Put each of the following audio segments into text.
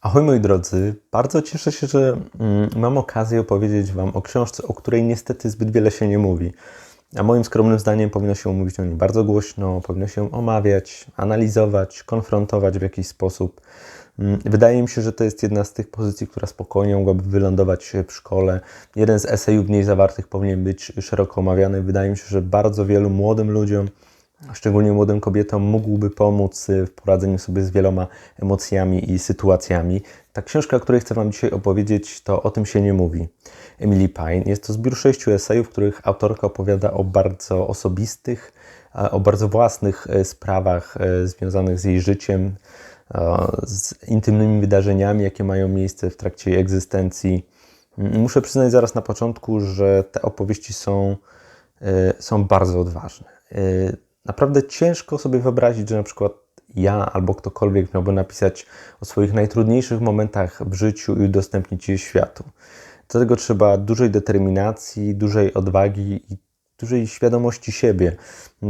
Ahoj moi drodzy, bardzo cieszę się, że mm, mam okazję opowiedzieć Wam o książce, o której niestety zbyt wiele się nie mówi. A moim skromnym zdaniem powinno się mówić o niej bardzo głośno, powinno się omawiać, analizować, konfrontować w jakiś sposób. Mm, Wydaje mi się, że to jest jedna z tych pozycji, która spokojnie mogłaby wylądować w szkole. Jeden z esejów w niej zawartych powinien być szeroko omawiany. Wydaje mi się, że bardzo wielu młodym ludziom, szczególnie młodym kobietom, mógłby pomóc y, w poradzeniu sobie z wieloma emocjami i sytuacjami. Ta książka, o której chcę Wam dzisiaj opowiedzieć, to O tym się nie mówi. Emily Pine. Jest to zbiór sześciu esejów, w których autorka opowiada o bardzo osobistych, o bardzo własnych e, sprawach e, związanych z jej życiem, e, z intymnymi wydarzeniami, jakie mają miejsce w trakcie jej egzystencji. Mm, Muszę przyznać zaraz na początku, że te opowieści są, e, są bardzo odważne. E, Naprawdę ciężko sobie wyobrazić, że na przykład ja albo ktokolwiek miałby napisać o swoich najtrudniejszych momentach w życiu i udostępnić je światu. Do tego trzeba dużej determinacji, dużej odwagi i dużej świadomości siebie,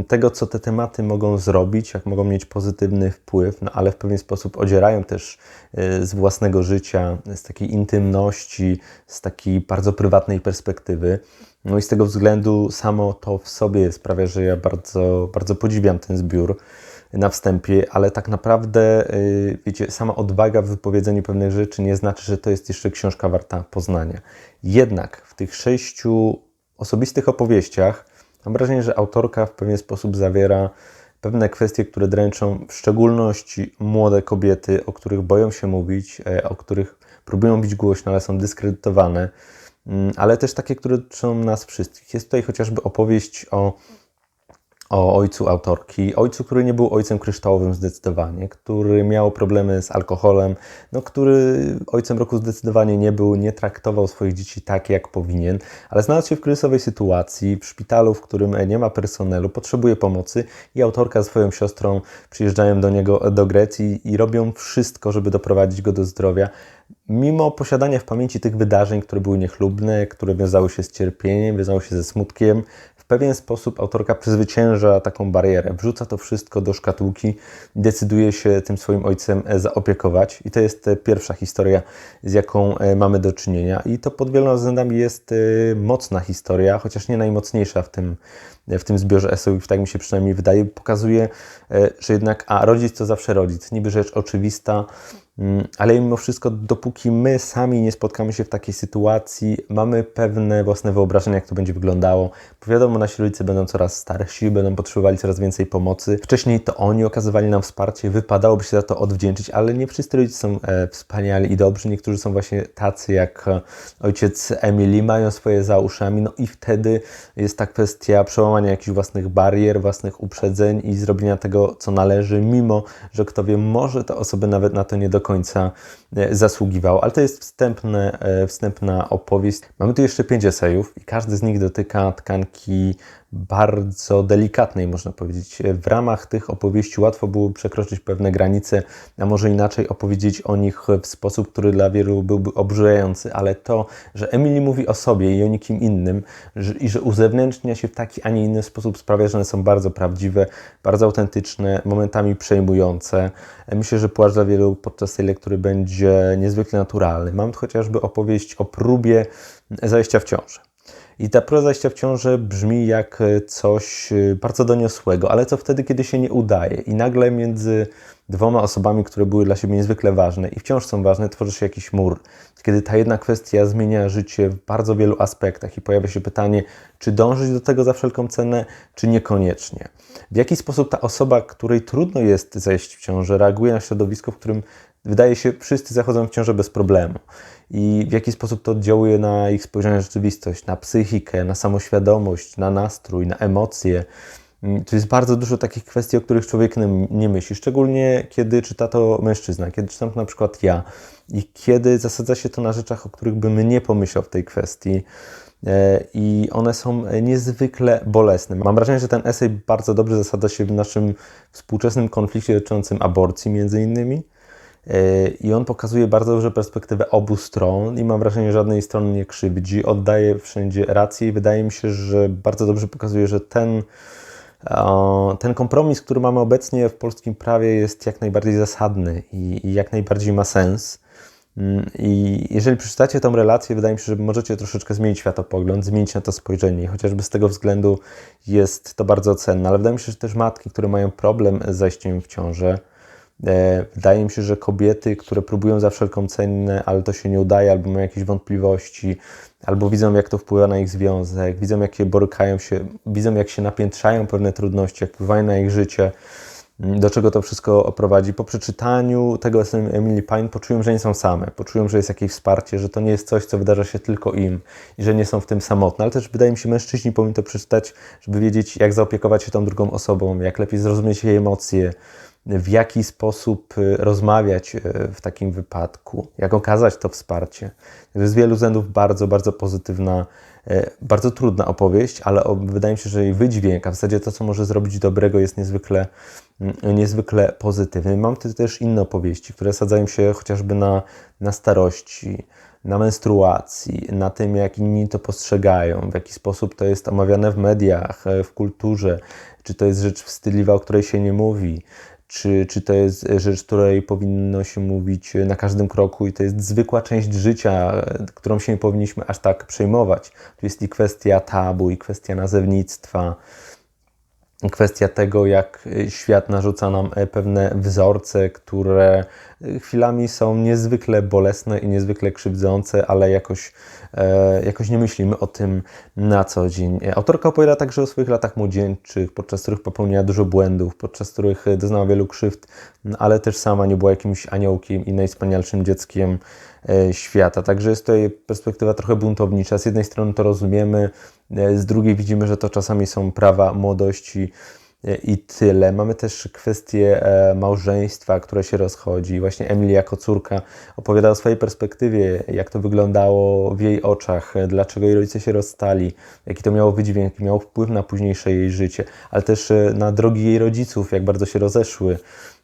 tego, co te tematy mogą zrobić, jak mogą mieć pozytywny wpływ, no ale w pewien sposób odzierają też e, z własnego życia, z takiej intymności, z takiej bardzo prywatnej perspektywy. No i z tego względu samo to w sobie sprawia, że ja bardzo, bardzo podziwiam ten zbiór na wstępie, ale tak naprawdę, y, wiecie, sama odwaga w wypowiedzeniu pewnych rzeczy nie znaczy, że to jest jeszcze książka warta poznania. Jednak w tych sześciu osobistych opowieściach mam wrażenie, że autorka w pewien sposób zawiera pewne kwestie, które dręczą w szczególności młode kobiety, o których boją się mówić, e, o których próbują bić głośno, ale są dyskredytowane, Mm, ale też takie, które dotyczą nas wszystkich. Jest tutaj chociażby opowieść o o ojcu autorki, ojcu, który nie był ojcem kryształowym zdecydowanie, który miał problemy z alkoholem, no, który ojcem roku zdecydowanie nie był, nie traktował swoich dzieci tak, jak powinien, ale znalazł się w kryzysowej sytuacji, w szpitalu, w którym nie ma personelu, potrzebuje pomocy i autorka z swoją siostrą przyjeżdżają do niego do Grecji i robią wszystko, żeby doprowadzić go do zdrowia, mimo posiadania w pamięci tych wydarzeń, które były niechlubne, które wiązały się z cierpieniem, wiązały się ze smutkiem, pewien sposób autorka przezwycięża taką barierę, wrzuca to wszystko do szkatułki decyduje się tym swoim ojcem e, zaopiekować. I to jest e, pierwsza historia, z jaką e, mamy do czynienia. I to pod wieloma względami jest mocna historia, chociaż nie najmocniejsza w tym, w tym zbiorze eseów, tak mi się przynajmniej wydaje. Pokazuje, że jednak, a rodzic to zawsze rodzic, niby rzecz oczywista, Ale mimo wszystko, dopóki my sami nie spotkamy się w takiej sytuacji, mamy pewne własne wyobrażenia, jak to będzie wyglądało. Bo wiadomo, nasi rodzice będą coraz starsi, będą potrzebowali coraz więcej pomocy. Wcześniej to oni okazywali nam wsparcie, wypadałoby się za to odwdzięczyć, ale nie wszyscy rodzice są e, wspaniali i dobrzy. Niektórzy są właśnie tacy jak e, ojciec Emily, mają swoje za uszami, no i wtedy jest ta kwestia przełamania jakichś własnych barier, własnych uprzedzeń i zrobienia tego, co należy, mimo że kto wie, może te osoby nawet na to nie do e, zasługiwały. Ale to jest wstępne, e, wstępna opowieść. Mamy tu jeszcze pięć esejów i każdy z nich dotyka tkanki bardzo delikatnej, można powiedzieć. W ramach tych opowieści łatwo było przekroczyć pewne granice, a może inaczej opowiedzieć o nich w sposób, który dla wielu byłby obrzyjający, ale to, że Emily mówi o sobie i o nikim innym że, i że uzewnętrznia się w taki, a nie inny sposób sprawia, że one są bardzo prawdziwe, bardzo autentyczne, momentami przejmujące. Myślę, że płacz dla wielu podczas tej lektury będzie niezwykle naturalny. Mam tu chociażby opowieść o próbie zajścia w ciążę. I ta próba zajścia w ciążę brzmi jak coś y, bardzo doniosłego, ale co wtedy, kiedy się nie udaje i nagle między dwoma osobami, które były dla siebie niezwykle ważne i wciąż są ważne, tworzy się jakiś mur. Kiedy ta jedna kwestia zmienia życie w bardzo wielu aspektach i pojawia się pytanie, czy dążyć do tego za wszelką cenę, czy niekoniecznie. W jaki sposób ta osoba, której trudno jest zajść w ciążę, reaguje na środowisko, w którym wydaje się, wszyscy zachodzą w ciążę bez problemu. I w jaki sposób to oddziałuje na ich spojrzenie na rzeczywistość, na psychikę, na samoświadomość, na nastrój, na emocje. Mm, Tu jest bardzo dużo takich kwestii, o których człowiek nie- nie myśli, szczególnie kiedy czyta to mężczyzna, kiedy czytam to na przykład ja i kiedy zasadza się to na rzeczach, o których bym nie pomyślał w tej kwestii. E, I one są niezwykle bolesne. Mam wrażenie, że ten esej bardzo dobrze zasadza się w naszym współczesnym konflikcie dotyczącym aborcji, między innymi I on pokazuje bardzo dobrze perspektywę obu stron i mam wrażenie, że żadnej strony nie krzywdzi, oddaje wszędzie rację i wydaje mi się, że bardzo dobrze pokazuje, że ten, ten kompromis, który mamy obecnie w polskim prawie jest jak najbardziej zasadny i, jak najbardziej ma sens. Mm, I jeżeli przeczytacie tą relację, wydaje mi się, że możecie troszeczkę zmienić światopogląd, zmienić na to spojrzenie. I chociażby z tego względu jest to bardzo cenne. Ale wydaje mi się, że też matki, które mają problem z zajściem w ciążę, wydaje mi się, że kobiety, które próbują za wszelką cenę, ale to się nie udaje, albo mają jakieś wątpliwości, albo widzą, jak to wpływa na ich związek, widzą, jak się borykają się, widzą, jak się napiętrzają pewne trudności, jak wpływają na ich życie do czego to wszystko prowadzi. Po przeczytaniu tego Emily Pine poczują, że nie są same, poczują, że jest jakieś wsparcie, że to nie jest coś, co wydarza się tylko im i że nie są w tym samotne. Ale też wydaje mi się, mężczyźni powinni to przeczytać, żeby wiedzieć, jak zaopiekować się tą drugą osobą, jak lepiej zrozumieć jej emocje, w jaki sposób y, rozmawiać y, w takim wypadku, jak okazać to wsparcie. Z wielu względów bardzo, bardzo pozytywna E, bardzo trudna opowieść, ale wydaje mi się, że jej wydźwięk, a w zasadzie to, co może zrobić dobrego, jest niezwykle, mm, niezwykle pozytywny. Mam tu też inne opowieści, które sadzają się chociażby na, na starości, na menstruacji, na tym, jak inni to postrzegają, w jaki sposób to jest omawiane w mediach, e, w kulturze, czy to jest rzecz wstydliwa, o której się nie mówi, czy, czy to jest rzecz, której powinno się mówić na każdym kroku i to jest zwykła część życia, którą się nie powinniśmy aż tak przejmować. Tu jest i kwestia tabu, i kwestia nazewnictwa, kwestia tego, jak świat narzuca nam pewne wzorce, które chwilami są niezwykle bolesne i niezwykle krzywdzące, ale jakoś, e, jakoś nie myślimy o tym na co dzień. Autorka opowiada także o swoich latach młodzieńczych, podczas których popełniła dużo błędów, podczas których doznała wielu krzywd, ale też sama nie była jakimś aniołkiem i najwspanialszym dzieckiem e, świata. Także jest to perspektywa trochę buntownicza. Z jednej strony to rozumiemy, e, z drugiej widzimy, że to czasami są prawa młodości i tyle. Mamy też kwestię e, małżeństwa, które się rozchodzi. Właśnie Emily jako córka opowiada o swojej perspektywie, jak to wyglądało w jej oczach, dlaczego jej rodzice się rozstali, jaki to miało wydźwięk, miało wpływ na późniejsze jej życie, ale też e, na drogi jej rodziców, jak bardzo się rozeszły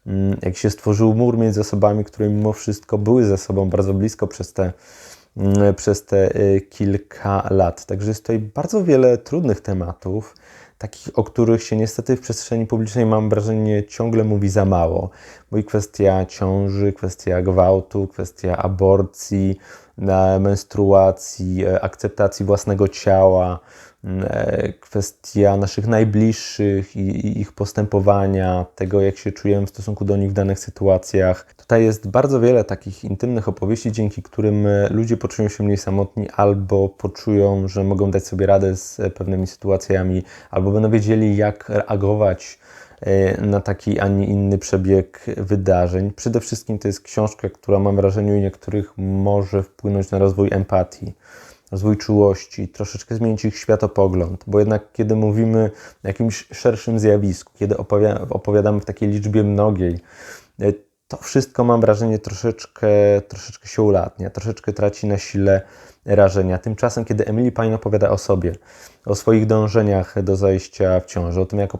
mm, jak się stworzył mur między osobami, które mimo wszystko były ze sobą bardzo blisko przez te, przez te e, kilka lat. Także jest tutaj bardzo wiele trudnych tematów takich, o których się niestety w przestrzeni publicznej mam wrażenie ciągle mówi za mało. Bo i kwestia ciąży, kwestia gwałtu, kwestia aborcji, menstruacji, e, akceptacji własnego ciała, kwestia naszych najbliższych i, ich postępowania, tego jak się czujemy w stosunku do nich w danych sytuacjach. Tutaj jest bardzo wiele takich intymnych opowieści, dzięki którym e, ludzie poczują się mniej samotni albo poczują, że mogą dać sobie radę z e, pewnymi sytuacjami, albo będą wiedzieli, jak reagować na taki, a nie inny przebieg wydarzeń. Przede wszystkim to jest książka, która mam wrażenie u niektórych może wpłynąć na rozwój empatii rozwój czułości, troszeczkę zmienić ich światopogląd, bo jednak kiedy mówimy o jakimś szerszym zjawisku, kiedy opowiadamy w takiej liczbie mnogiej, to wszystko mam wrażenie troszeczkę, troszeczkę się ulatnia, troszeczkę traci na sile rażenia. Tymczasem, kiedy Emily Pine opowiada o sobie, o swoich dążeniach do zajścia w ciąży, o tym, jak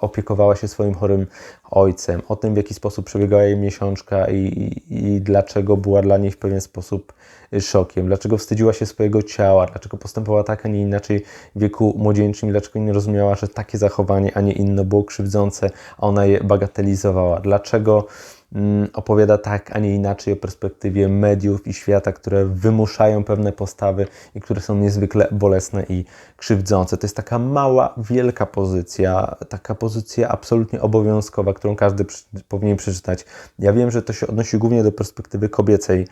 opiekowała się swoim chorym ojcem, o tym, w jaki sposób przebiegała jej miesiączka i, i, i dlaczego była dla niej w pewien sposób szokiem, dlaczego wstydziła się swojego ciała, dlaczego postępowała tak, a nie inaczej w wieku młodzieńczym, dlaczego nie rozumiała, że takie zachowanie, a nie inne było krzywdzące, a ona je bagatelizowała, dlaczego opowiada tak, a nie inaczej o perspektywie mediów i świata, które wymuszają pewne postawy i które są niezwykle bolesne i krzywdzące. To jest taka mała, wielka pozycja, taka pozycja absolutnie obowiązkowa, którą każdy powinien przeczytać. Ja wiem, że to się odnosi głównie do perspektywy kobiecej,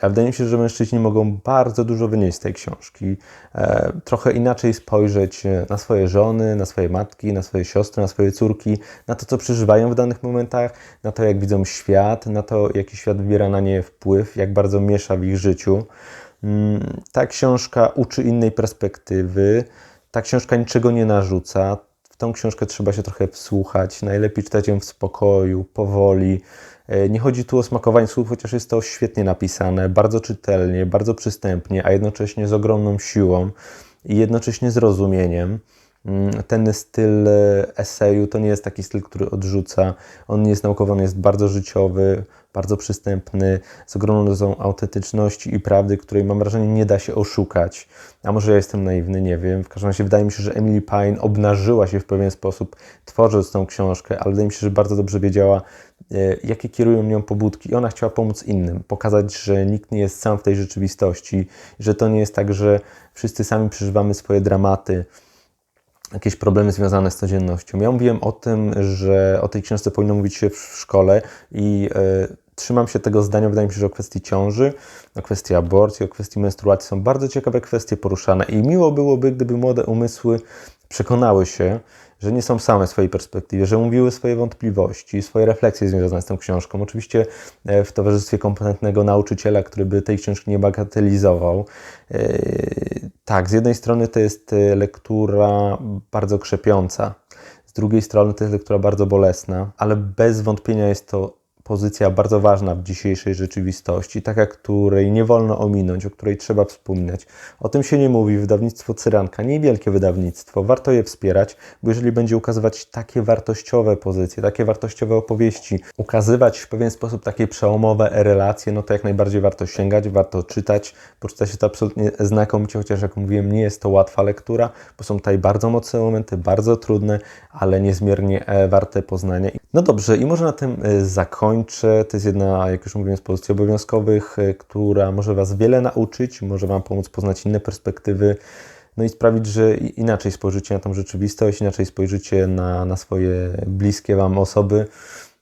a wydaje mi się, że mężczyźni mogą bardzo dużo wynieść z tej książki. E, trochę inaczej spojrzeć na swoje żony, na swoje matki, na swoje siostry, na swoje córki, na to, co przeżywają w danych momentach, na to, jak widzą świat, na to, jaki świat wybiera na nie wpływ, jak bardzo miesza w ich życiu. Mm, ta książka uczy innej perspektywy. Ta książka niczego nie narzuca. W tą książkę trzeba się trochę wsłuchać. Najlepiej czytać ją w spokoju, powoli E, nie chodzi tu o smakowanie słów, chociaż jest to świetnie napisane, bardzo czytelnie, bardzo przystępnie, a jednocześnie z ogromną siłą i jednocześnie zrozumieniem. Mm, Ten styl e, eseju to nie jest taki styl, który odrzuca. On nie jest naukowy, on jest bardzo życiowy, bardzo przystępny, z ogromną dozą autentyczności i prawdy, której mam wrażenie nie da się oszukać. A może ja jestem naiwny, nie wiem. W każdym razie wydaje mi się, że Emily Pine obnażyła się w pewien sposób, tworząc tą książkę, ale wydaje mi się, że bardzo dobrze wiedziała, e, jakie kierują nią pobudki. I ona chciała pomóc innym, pokazać, że nikt nie jest sam w tej rzeczywistości, że to nie jest tak, że wszyscy sami przeżywamy swoje dramaty jakieś problemy związane z codziennością. Ja mówiłem o tym, że o tej książce powinno mówić się w szkole i e, trzymam się tego zdania. Wydaje mi się, że o kwestii ciąży, o kwestii aborcji, o kwestii menstruacji są bardzo ciekawe kwestie poruszane i miło byłoby, gdyby młode umysły przekonały się, że nie są same w swojej perspektywie, że mówiły swoje wątpliwości, swoje refleksje związane z tą książką. Oczywiście e, w towarzystwie kompetentnego nauczyciela, który by tej książki nie bagatelizował. E, Tak, z jednej strony to jest e, lektura bardzo krzepiąca, z drugiej strony to jest lektura bardzo bolesna, ale bez wątpienia jest to pozycja bardzo ważna w dzisiejszej rzeczywistości, taka, której nie wolno ominąć, o której trzeba wspominać. O tym się nie mówi. Wydawnictwo Cyranka, niewielkie wydawnictwo, warto je wspierać, bo jeżeli będzie ukazywać takie wartościowe pozycje, takie wartościowe opowieści, ukazywać w pewien sposób takie przełomowe relacje, no to jak najbardziej warto sięgać, warto czytać, poczyta się to absolutnie znakomicie, chociaż jak mówiłem, nie jest to łatwa lektura, bo są tutaj bardzo mocne momenty, bardzo trudne, ale niezmiernie e, warte poznania. No dobrze, i może na tym e, zakończę. To jest jedna, jak już mówiłem, z pozycji obowiązkowych, e, która może Was wiele nauczyć, może Wam pomóc poznać inne perspektywy, no i sprawić, że inaczej spojrzycie na tą rzeczywistość, inaczej spojrzycie na, na swoje bliskie Wam osoby.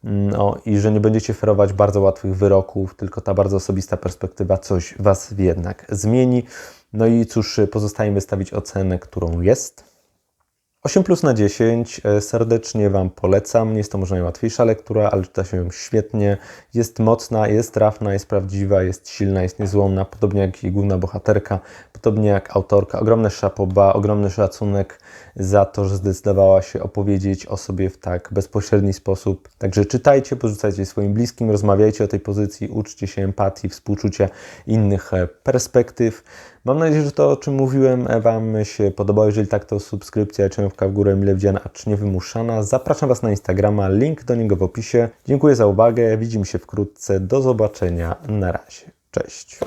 No i że nie będziecie ferować bardzo łatwych wyroków, tylko ta bardzo osobista perspektywa coś Was jednak zmieni. No i cóż, pozostaje wystawić ocenę, którą jest. 8 plus na 10. E, Serdecznie Wam polecam. Nie jest to może najłatwiejsza lektura, ale czyta się ją świetnie. Jest mocna, jest trafna, jest prawdziwa, jest silna, jest niezłomna, podobnie jak jej główna bohaterka, podobnie jak autorka. Ogromne szapoba, ogromny szacunek za to, że zdecydowała się opowiedzieć o sobie w tak bezpośredni sposób. Także czytajcie, porzucajcie swoim bliskim, rozmawiajcie o tej pozycji, uczcie się empatii, współczucia innych e, perspektyw. Mam nadzieję, że to, o czym mówiłem, Wam się podobało. Jeżeli tak, to subskrypcja, czemka w górę, mile widziana, acz niewymuszana. Zapraszam Was na Instagrama, link do niego w opisie. Dziękuję za uwagę, widzimy się wkrótce. Do zobaczenia, na razie. Cześć.